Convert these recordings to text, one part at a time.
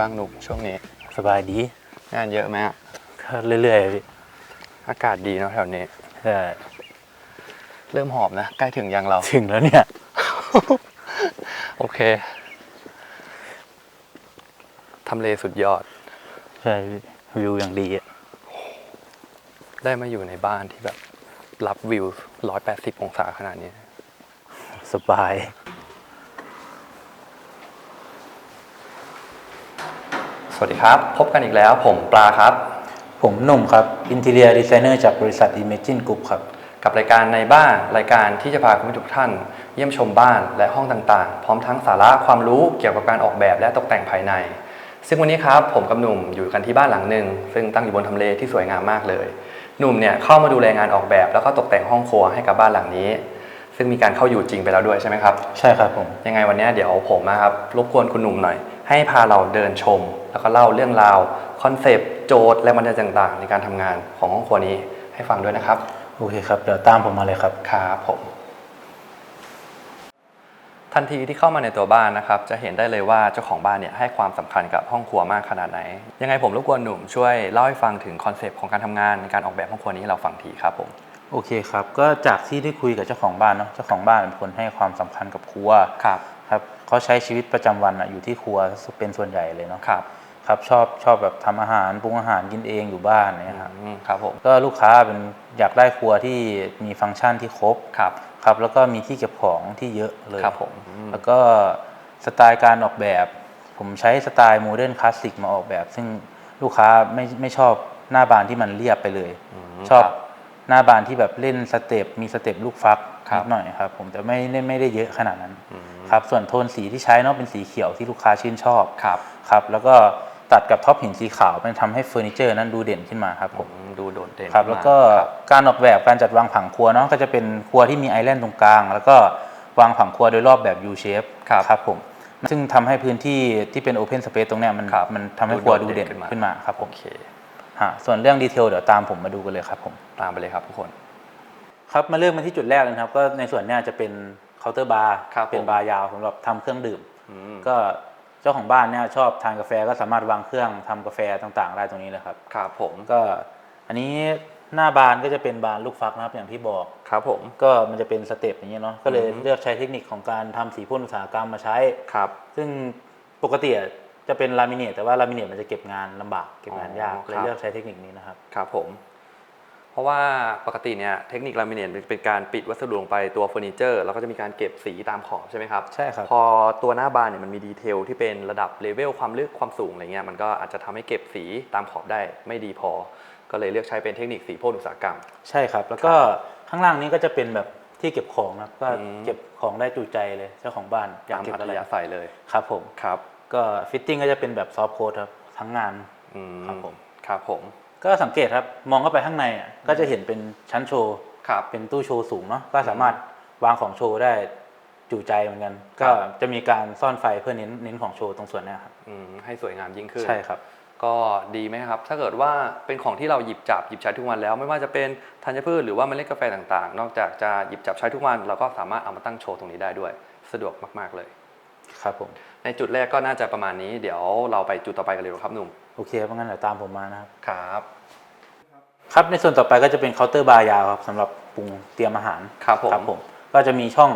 เป็นไงบ้างหนุกช่วงนี้ สบายดี งานเยอะไหมอะก็เรื่อยๆพี่อากาศดีเนาะแถวนี้ ใช่เริ่มหอบนะ ใกล้ถึงยังเรา ถึงแล้วเนี่ย โอเคทำเลสุดยอด ใช่พี่วิวอย่างดีอะได้มาอยู่ในบ้านที่แบบรับวิว 180 องศาขนาดนี้ สบาย วัสดีครับ พบกันอีกแล้วผมปลาครับ ผมหนุ่มครับอินเท i รียดีไซเนอร์จากบริษัท Imagine Group ครับ กับรายการในบ้านรายการที่จะพาคุณผู้ชมทุกท่าน เยี่ยมชมบ้านและห้องต่างๆ พร้อมทั้งสาระความรู้เกี่ยวกับการออกแบบและตกแต่งภายใน ซึ่งวันนี้ครับผมกับหนุ่มอยู่กันที่บ้านหลังหนึ่งซึ่งตั้งอยู่บนทำเลที่สวยงามมากเลย หนุ่มเนี่ยเข้ามาดูแลงานออกแบบ แล้วก็ตกแต่งห้องครัวให้กับบ้านหลังนี้ ซึ่งมีการเข้าอยู่จริงไปแล้วด้วยใช่ไหมครับใช่ครับผมยังไงวันนี้เดี๋ยวผมนะครับรบกวนคุณหนุ่มหน่อย ให้พาเราเดินชม แล้วก็เล่าเรื่องราวคอนเซปต์โจทย์และบรรยากาศต่างๆ ในการทำงานของห้องครัวนี้ให้ฟังด้วยนะครับโอเคครับเดี๋ยวตามผมมาเลยครับครับผมทันทีที่เข้ามาในตัวบ้านนะครับจะเห็นได้เลยว่าเจ้าของบ้านเนี่ยให้ความสำคัญกับห้องครัวมากขนาดไหน ยังไงผมรบกวนหนุ่มช่วยเล่าให้ฟังถึงคอนเซปต์ของการทำงานในการออกแบบห้องครัวนี้ให้เราฟังทีครับผมโอเคครับก็จากที่ได้คุยกับเจ้าของบ้านเนาะเจ้าของบ้านเป็นคนให้ความสำคัญกับครัวครับครับเขาใช้ชีวิตประจำวันอะอยู่ที่ครัวเป็นส่วนใหญ่เลยเนาะครับ ครับชอบชอบแบบทำอาหารปรุงอาหารกินเองอยู่บ้านเนี่ยครับอืมครับผมก็ลูกค้าเป็นอยากได้ครัวที่มีฟังก์ชันที่ครบครับครับ แล้วก็มีที่เก็บของที่เยอะเลยครับผมอืมแล้วก็สไตล์การออกแบบ ผมใช้สไตล์โมเดิร์นคลาสสิกมาออกแบบ ซึ่งลูกค้าไม่ไม่ชอบหน้าบานที่มันเรียบไปเลยมชอบครับหน้าบานที่แบบเล่นสเต็ปมีสเต็ปลูกฟักครับนิดหน่อยครับผมแต่ไม่ได้ไม่ได้เยอะขนาดนั้นอืมครับส่วนโทนสีที่ใช้เนาะเป็นสีเขียวที่ลูกค้าชื่นชอบครับครับ แล้วก็ ตัดกับท็อปหินสีขาวมันทำให้เฟอร์นิเจอร์นั้นดูเด่นขึ้นมาครับผมอืมดูโดดเด่นครับมาแล้วก็ครับการออกแบบการจัดวางผังครัวเนาะก็จะเป็นครัวที่มีไอแลนด์ตรงกลาง แล้วก็วางผังครัวโดยรอบแบบ U shape ครับครับผมซึ่งทำให้พื้นที่ที่เป็น Open Space ตรงเนี้ยมันครับมันทำให้ครัวดูดูโดดเด่เด่นนขึ้นมาขึ้นมาครับผโอมเคฮะส่วนเรื่องดีเทลเดี๋ยวตามผมมาดูกันเลยครับผมตามไปเลยครับทุกคน ครับมาเริ่มกันที่จุดแรกเลยนะครับ ก็ในส่วนเนี้ยจะเป็นเคาน์เตอร์บาร์ครับเป็นผมบาร์ยาวสำหรับทำเครื่องดื่มอืมก็ เจ้าของบ้านเนี่ยชอบทานกาแฟก็สามารถวางเครื่องทำกาแฟต่างๆได้ตรงนี้เลยครับครับผมก็อันนี้หน้าบานก็จะเป็นบานลูกฟักนะครับอย่างที่บอกครับผมก็มันจะเป็นสเต็ปอย่างเงี้ยเนาะก็เลยอือฮึเลือกใช้เทคนิคของการทำสีพ่นอุตสาหกรรมมาใช้ครับ ซึ่งปกติอะจะเป็นลามิเนตแต่ว่าลามิเนตมันจะเก็บงานลำบากเก็บงานยากอ๋อเลยครับเลือกใช้เทคนิคนี้นะครับครับผม เพราะว่าปกติเนี่ยเทคนิคลามิเนตเป็นการปิดวัสดุลงไปตัวเฟอร์นิเจอร์แล้วก็จะมีการเก็บสีตามขอบใช่ไหมครับใช่ครับ พอตัวหน้าบานเนี่ยมันมีดีเทลที่เป็นระดับเลเวลความลึกความสูงอะไรเงี้ยมันก็อาจจะทำให้เก็บสีตามขอบได้ไม่ดีพอ ก็เลยเลือกใช้เป็นเทคนิคสีพ่นอุตสาหกรรม ใช่ครับ แล้วก็ข้างล่างนี้ก็จะเป็นแบบที่เก็บของนะครับก็อืมเก็บของได้จุใจเลยเจ้าของบ้านอยาตากมเก็บอัธอะไรยาศัยเลยครับผมครับ ก็ฟิตติ้งก็จะเป็นแบบซอฟต์โค้ดครับทั้งงานอืมครับผมครับผม ก็สังเกตครับมองเข้าไปข้างในอะก็จะเห็นเป็นชั้นโชว์ครับเป็นตู้โชว์สูงเนาะก็สามารถวางของโชว์ได้จุใจเหมือนกันครัก็บจะมีการซ่อนไฟเพื่อเน้นเน้นของโชว์ตรงส่วนเนี้ยครับอืมให้สวยงามยิ่งขึ้นใช่ครับ ก็ดีไหมครับ ถ้าเกิดว่าเป็นของที่เราหยิบจับหยิบใช้ทุกวันแล้ว ไม่ว่าจะเป็นธัญพืชหรือว่าเมล็ดกาแฟต่างๆ นอกจากจะหยิบจับใช้ทุกวัน เราก็สามารถเอามาตั้งโชว์ตรงนี้ได้ด้วย สะดวกมากๆเลย ครับผมในจุดแรกก็น่าจะประมาณนี้ เดี๋ยวเราไปจุดต่อไปกันเลยดีกว่าครับหนุ่มโอเคเพราะงั้นเดี๋ยวตามผมมานะครับ ครับ ครับในส่วนต่อไปก็จะเป็นเคาน์เตอร์บาร์ยาวครับสำหรับปรุงเตรียมอาหารครับผม ครับผม ก็จะมีช่อง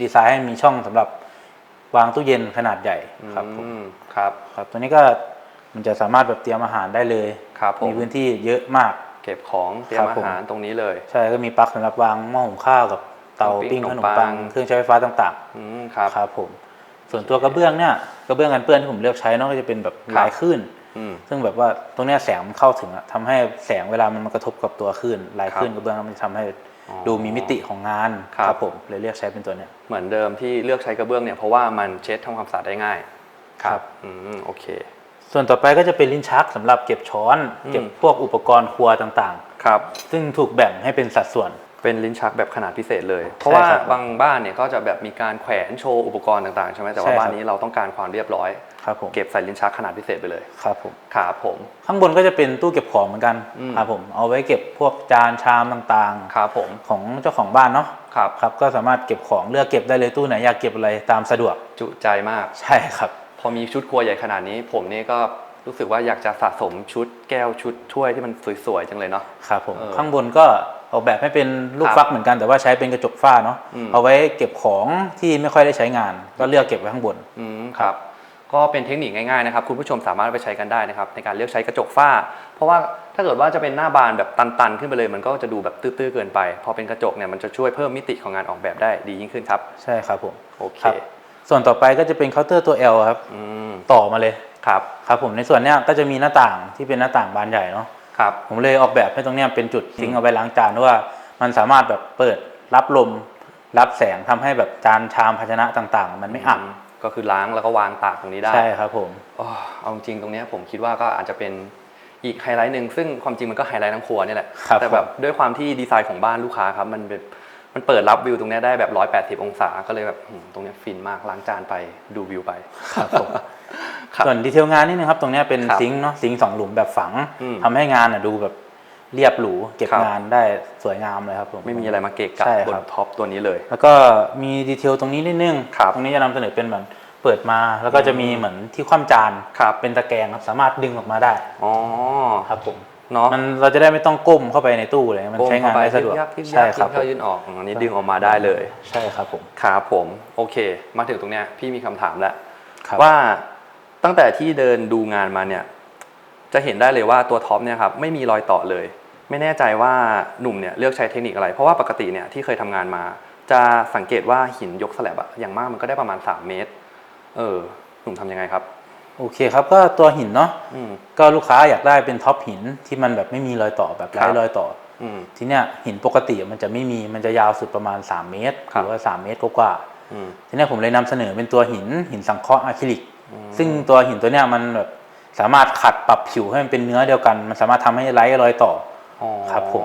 ดีไซน์ให้มีช่องสำหรับวางตู้เย็นขนาดใหญ่ครับผมอืมครับ ครับ ตัวนี้ก็มันจะสามารถแบบเตรียมอาหารได้เลยครับผม มีพื้นที่เยอะมาก เก็บของเตรียครัมบอาผม หารตรงนี้เลย ใช่ก็มีปลั๊กสำหรับวางหม้อหุงข้าวกับเตาปิ้ปิ้งงขขนนมมปัปังงเครื่องใช้ไฟฟ้าต่างอืมครับๆครับผมส่วนตัวกระเบื้องเนี่ยกระเบื้องกันเปื้อนที่ผมเลือกใช้เนาะก็จะเป็นแบบครับลายคลื่นอืม ซึ่งแบบว่าตรงเนี้ยแสงมันเข้าถึงอะทำให้แสงเวลามันมากระทบกับตัวคลื่นลายคลื่นครับกระเบื้องมันจะทำให้อ๋อดูมีมิติของงานครับผมเลยเลือกใช้เป็นตัวเนี้ยเหมือนเดิมที่เลือกใช้กระเบื้องเนี่ยเพราะว่ามันเช็ดทำความสะอาดได้ง่ายครับอืมโอเค ส่วนต่อไปก็จะเป็นลิ้นชักสำหรับเก็บช้อนอืมเก็บพวกอุปกรณ์ครัวต่างครับๆซึ่งถูกแบ่งให้เป็นสัดส่วน เป็นลิ้นชักแบบขนาดพิเศษเลย เพราะว่าครับบางบ้านเนี่ยก็จะแบบมีการแขวนโชว์อุปกรณ์ต่างๆใช่ไหมแต่ว่าใช่ครับบ้านนี้เราต้องการความเรียบร้อยครับผมเก็บใส่ลิ้นชักขนาดพิเศษไปเลยครับผมครับผม ข้างบนก็จะเป็นตู้เก็บของเหมือนกันอืมครับผมเอาไว้เก็บพวกจานชามต่างครับผมๆของเจ้าของบ้านเนาะครับครับก็สามารถเก็บของเลือกเก็บได้เลยตู้ไหนอยากเก็บอะไรตามสะดวกจุใจมากใช่ครับ พออมีชุดครัวใหญ่ขนาดนี้ ผมนี่ก็รู้สึกว่าอยากจะสะสมชุดแก้วชุดถ้วยที่มันสวยๆจังเลยเนาะครับผมเออข้างบนก็ ออกแบบให้เป็นลูกครับฟักเหมือนกันแต่ว่าใช้เป็นกระจกฝ้าเนาะอืมเอาไว้เก็บของที่ไม่ค่อยได้ใช้งาน ก็เลือกเก็บไว้ข้างบนอืมครับ ก็เป็นเทคนิคง่ายๆนะครับคุณผู้ชมสามารถเอาไปใช้กันได้นะครับในการเลือกใช้กระจกฝ้า เพราะว่าถ้าเกิดว่าจะเป็นหน้าบานแบบตันๆ ขึ้นไปเลย มันก็จะดูแบบตื้อๆเกินไป พอเป็นกระจกเนี่ยมันจะช่วยเพิ่มมิติของงานออกแบบได้ดียิ่งขึ้นครับ ใช่ครับผมโอเคครับส่วนต่อไปก็จะเป็นเคาน์เตอร์ตัว L ครับอืมต่อมาเลยครับครับผมในส่วนเนี้ยก็จะมีหน้าต่างที่เป็นหน้าต่างบานใหญ่เนาะ ครับผมเลยออกแบบให้ตรงเนี้ยเป็นจุดทิ้งเอาไว้ล้างจานเพราะว่ามันสามารถแบบเปิดรับลม รับแสงทำให้แบบจานชามภาชนะต่างๆ มันไม่อับก็คือล้างแล้วก็วางตากตรงนี้ได้ ใช่ครับผม อ๋อเอาจริงๆตรงเนี้ยผมคิดว่าก็อาจจะเป็นอีกไฮไลท์หนึ่งซึ่งความจริงมันก็ไฮไลท์ทั้งครัวเนี่ยแหละครับแต่แบบด้วยความที่ดีไซน์ของบ้านลูกค้าครับมันแบบมันเปิดรับวิวตรงเนี้ยได้แบบ 180 องศาก็เลยแบบอืมตรงเนี้ยฟินมากล้างจานไปดูวิวไป ครับผม ครับส่วนดีเทลงานนี่นะครับ ตรงเนี้ยเป็นครับซิงค์เนาะซิงค์สองหลุมแบบฝังอืม ทำให้งานอะดูแบบเรียบหรูเก็บครับงานได้สวยงามเลยครับผม ไม่มีอะไรมาเกะกะใช่บคนรับ ท็อปตัวนี้เลย แล้วก็มีดีเทลตรงนี้นิดนึง ครับตรงนี้จะนำเสนอเป็นเหมือนเปิดมาแล้วก็จะมีเหมือนที่คว่ำจานครับ เป็นตะแกรงครับสามารถดึงออกมาได้อ๋อครับผม เนาะมันเราจะได้ไม่ต้องก้มเข้าไปในตู้เลยมันโกงใช้งานเข้าไปได้สะดวกทิบยับทิบใช่ยับครับเข้ายื่นออกอันนี้ดึงออกมาได้เลย ใช่ครับผม ครับผม โอเค มาถึงตรงเนี้ยพี่มีคำถามแล้วครับ ว่า ตั้งแต่ที่เดินดูงานมาเนี่ยจะเห็นได้เลยว่าตัวท็อปเนี่ยครับไม่มีรอยต่อเลย ไม่แน่ใจว่าหนุ่มเนี่ยเลือกใช้เทคนิคอะไร เพราะว่าปกติเนี่ยที่เคยทำงานมา จะสังเกตว่าหินยกสแลบอะอย่างมากมันก็ได้ประมาณ 3 เมตร เออหนุ่มทำยังไงครับ โอเคครับก็ตัวหินเนาะอืมก็ลูกค้าอยากได้เป็นท็อปหินที่มันแบบไม่มีรอยต่อแบบครัไร้บรอยต่ออืมทีเนี้ยหินปกติมันจะไม่มีมันจะยาวสุดประมาณ 3 เมตรคหรับรือว่า3เมตรกว่าอืมๆทีเนี้ยผมเลยนำเสนอเป็นตัวหินหินสังเคราะห์อะคริลิกอืม ซึ่งตัวหินตัวเนี้ยมันแบบสามารถขัดปรับผิวให้มันเป็นเนื้อเดียวกัน มันสามารถทำให้ไร้รอยต่ออ๋อครับผม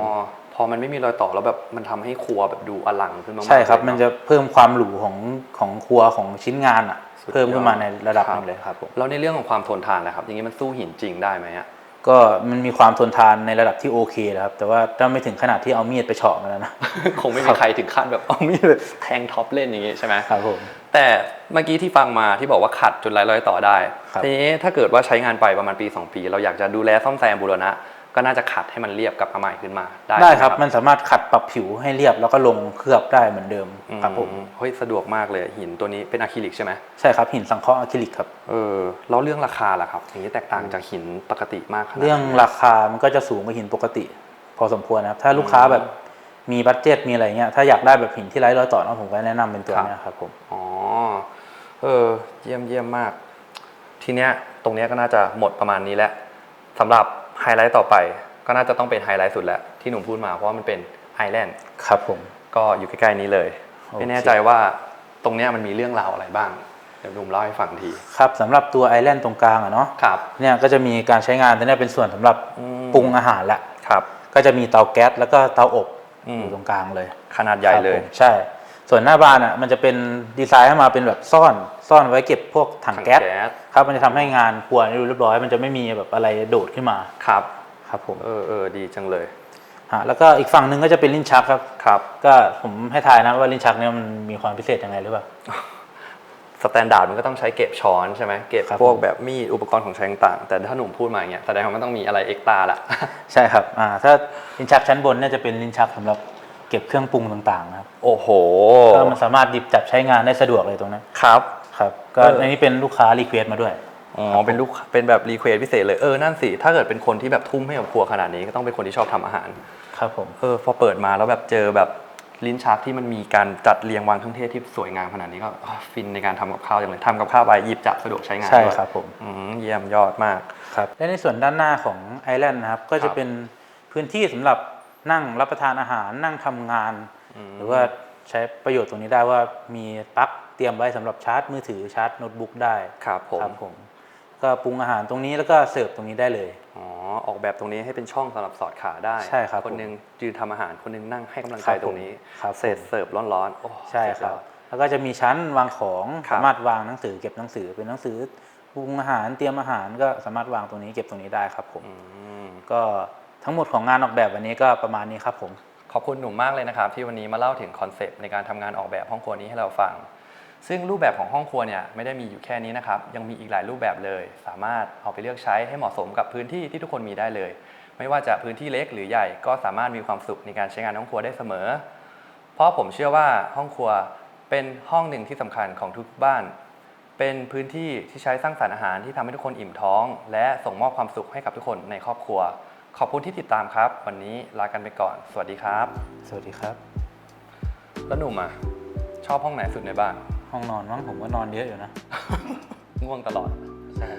พอมันไม่มีรอยต่อแล้วแบบมันทำให้ครัวแบบดูอลังขึ้นมากๆใช่ครับเลยเามันจะเพิ่มความหรูของของครัวของชิ้นงานอะสุดยอดเพิ่มขึ้นมาในระดับครัหบนึงเลยครับผมแล้วในเรื่องของความทนทานนะครับ อย่างนี้มันสู้หินจริงได้ไหมอะก็มันมีความทนทานในระดับที่โอเคนะครับ แต่ว่าถ้าไม่ถึงขนาดที่เอามีดไปเฉาะมันแล้วนะคงไม่มีใครถึงขั้นแบบเอามีดแบบแทงท็อปเล่นอย่างงี้ใช่ไหมครับผม แต่เมื่อกี้ที่ฟังมาที่บอกว่าขัดจนไร้รอยต่อได้ครับทีนี้ถ้าเกิดว่าใช้งานไปประมาณปี 2 ปี เราอยากจะดูแลซ่อมแซมบูรณะ ก็น่าจะขัดให้มันเรียบกลับมาใหม่ขึ้นมาได้ได้ใช่หมครับ มันสามารถขัดปรับผิวให้เรียบแล้วก็ลงเคลือบได้เหมือนเดิมอืครับผมเฮ้ยสะดวกมากเลยหินตัวนี้เป็นอะคริลิกใช่ไหมใช่ครับหินสังเคราะห์อะคริลิกครับเออแล้วเรื่องราคาล่ะครับอย่างนี้แตกต่างจากหินปกติมากขนาดไหนเรื่องราคามันก็จะสูงกว่าหินปกติ พอสมควรนะครับถ้าลูกค้าแบบมีบัตเจ็ตมีอะไรเงี้ยถ้าอยากได้แบบหินที่ไร้รอยต่อเนอะผมก็แนะนำเป็นตัวเนี้ยครับผมอ๋อ เออ เยี่ยมเยี่ยมมาก ทีเนี้ย ตรงเนี้ยก็น่าจะหมดประมาณนี้แล้วสำหรับไฮไลท์ต่อไป ก็น่าจะต้องเป็นไฮไลท์สุดแล้วที่หนุ่มพูดมาเพราะว่ามันเป็นไอแลนด์ครับผม ก็อยู่ใกล้ๆนี้เลยโอเคไม่แน่ใจว่าตรงเนี้ยมันมีเรื่องราวอะไรบ้าง เดี๋ยวหนุ่มเล่าให้ฟังที ครับสำหรับตัวไอแลนด์ตรงกลางอะเนาะครับ เนี่ยก็จะมีการใช้งานตัวเนี้ยเป็นส่วนสำหรับอืมปรุงอาหารละครับ ก็จะมีเตาแก๊สแล้วก็เตาอบอืม อยู่ตรงกลางเลย ขนาดใหญ่เลย ครับผมใช่ ส่วนหน้าบ้านอะมันจะเป็นดีไซน์ให้มาเป็นแบบซ่อนซ่อนไว้เก็บพวกถังแก๊สสครับมันจะทำให้งานครัวนี่ดูเรียบร้อย มันจะไม่มีแบบอะไรโดดขึ้นมาครับครับผมเออเออดีจังเลยฮะแล้วก็อีกฝั่งหนึ่งก็จะเป็นลิ้นชักครับครับ ก็ผมให้ทายนะว่าลิ้นชักเนี่ยมันมีความพิเศษยังไงหรือเปล่าสแตนดาร์ดมันก็ต้องใช้เก็บช้อนใช่ไหมเก็บครับพวกผมแบบมีดอุปกรณ์ของใช้ต่างๆแต่ถ้าหนุ่มพูดมาอย่างเงี้ยแสดงว่ามันต้องมีอะไรเอ็กตร้าละใช่ครับอ่าถ้าลิ้นชักชั้นบนเนี่ยจะเป็นลิ้นชักสำหรับ เก็บเครื่องปรุงต่างๆนะครับโอ้โหก็มันสามารถหยิบจับใช้งานได้สะดวกเลยตรงนั้นครับครับก็เอออัอันนี้เป็นลูกค้ารีเควสมาด้วยอ๋อเป็นลูกเป็นแบบรีเควสพิเศษเลยเออนั่นสิถ้าเกิดเป็นคนที่แบบทุ่มให้กับครัวขนาดนี้ก็ต้องเป็นคนที่ชอบทำอาหารครับผมเออพอเปิดมาแล้วแบบเจอแบบลิ้นชักที่มันมีการจัดเรียงวางเครื่องเทศที่สวยงามขนาดนี้ก็อะฟินในการทำกับข้าวจังเลยทำกับข้าวไปหยิบจับสะดวกใช้งานใช่ด้วยครับผมอืมเยี่ยมยอดมากครับและในส่วนด้านหน้าของไอแลนด์นะครับก็ครัจะบเป็นพื้นที่สำหรับ นั่งรับประทานอาหารนั่งทำงาน หรือว่าใช้ประโยชน์ตรงนี้ได้ว่ามีปลั๊กเตรียมไว้สำหรับชาร์จมือถือชาร์จโน้ตบุ๊กได้ครับผมครับผมก็ปรุงอาหารตรงนี้แล้วก็เสิร์ฟตรงนี้ได้เลยอ๋อออกแบบตรงนี้ให้เป็นช่องสำหรับสอดขาได้ใช่ครับคนหนึงยืนทำอาหารคนหนึงนั่งให้กำลังครัใจบตรงนี้ครับเสร็จเสิร์ฟร้อนๆโอ้ใช่เสร็จครัแล้บวแล้วก็จะมีชั้นวางของครับสามารถวางหนังสือเก็บหนังสือเป็นหนังสือปรุงอาหารเตรียมอาหารก็สามารถวางตรงนี้เก็บตรงนี้ได้ครับผมอืมก็ ทั้งหมดของงานออกแบบวันนี้ก็ประมาณนี้ครับผม ขอบคุณหนุ่มมากเลยนะครับ ที่วันนี้มาเล่าถึงคอนเซปต์ในการทำงานออกแบบห้องครัวนี้ให้เราฟัง ซึ่งรูปแบบของห้องครัวเนี่ยไม่ได้มีอยู่แค่นี้นะครับ ยังมีอีกหลายรูปแบบเลย สามารถเอาไปเลือกใช้ให้เหมาะสมกับพื้นที่ที่ทุกคนมีได้เลย ไม่ว่าจะพื้นที่เล็กหรือใหญ่ก็สามารถมีความสุขในการใช้งานห้องครัวได้เสมอ เพราะผมเชื่อว่าห้องครัวเป็นห้องหนึ่งที่สำคัญของทุกบ้าน เป็นพื้นที่ที่ใช้สร้างสรรค์อาหารที่ทำให้ทุกคนอิ่มท้อง และส่งมอบความสุขให้กับทุกคนในครอบครัว ขอบคุณที่ติดตามครับ วันนี้ลากันไปก่อน สวัสดีครับ สวัสดีครับ แล้วหนุ่มอะ ชอบห้องไหนสุดในบ้าน ห้องนอนมั้งผมก็นอนเยอะอยู่นะ ง่วงตลอด ใช่